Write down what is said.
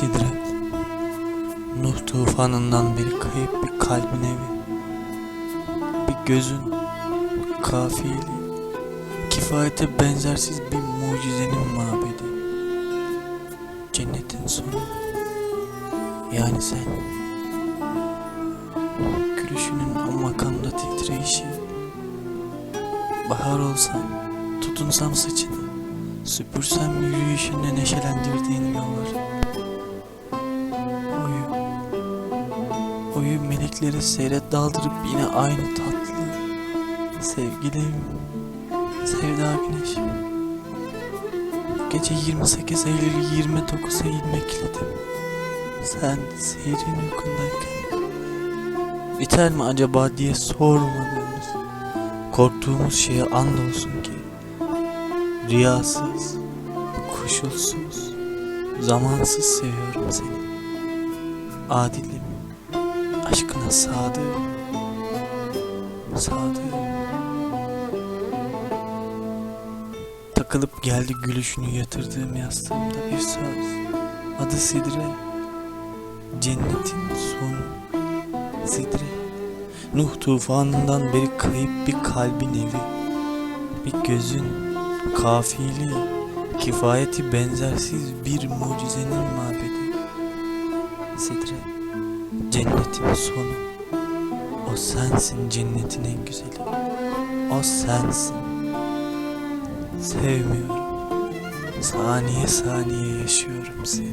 Sidre. Nuh tufanından beri kayıp bir kalbin evi. Bir gözün kafiyeli. Kifayete benzersiz bir mucizenin mabedi. Cennetin sonu. Yani sen. Gülüşünün o makamda titreyişi. Bahar olsam Tutunsam saçını. Süpürsem yürüyüşünle neşelendirdiğin yolları Oyu melekleri seyret daldırıp yine aynı tatlı Sevgilim Sevda Güneş Gece 28 Eylül 29 Eylül bekledim. Sen seyrin uykundayken. Biter mi acaba diye sormadığımız Korktuğumuz şeye andolsun ki. Rüyasız, koşulsuz, zamansız seviyorum seni. Adilim, aşkına sadığım, sadığım. Takılıp geldi gülüşünü yatırdığım yastığımda bir söz. Adı Sidre, cennetin sonu. Sidre, Nuh tufanından beri kayıp bir kalbin evi. Bir gözün kafiyeli, kifayeti benzersiz bir mucizenin mabedi. Sidre, cennetin sonu. O sensin cennetin en güzeli. O sensin. Sevmiyorum. Saniye saniye yaşıyorum seni.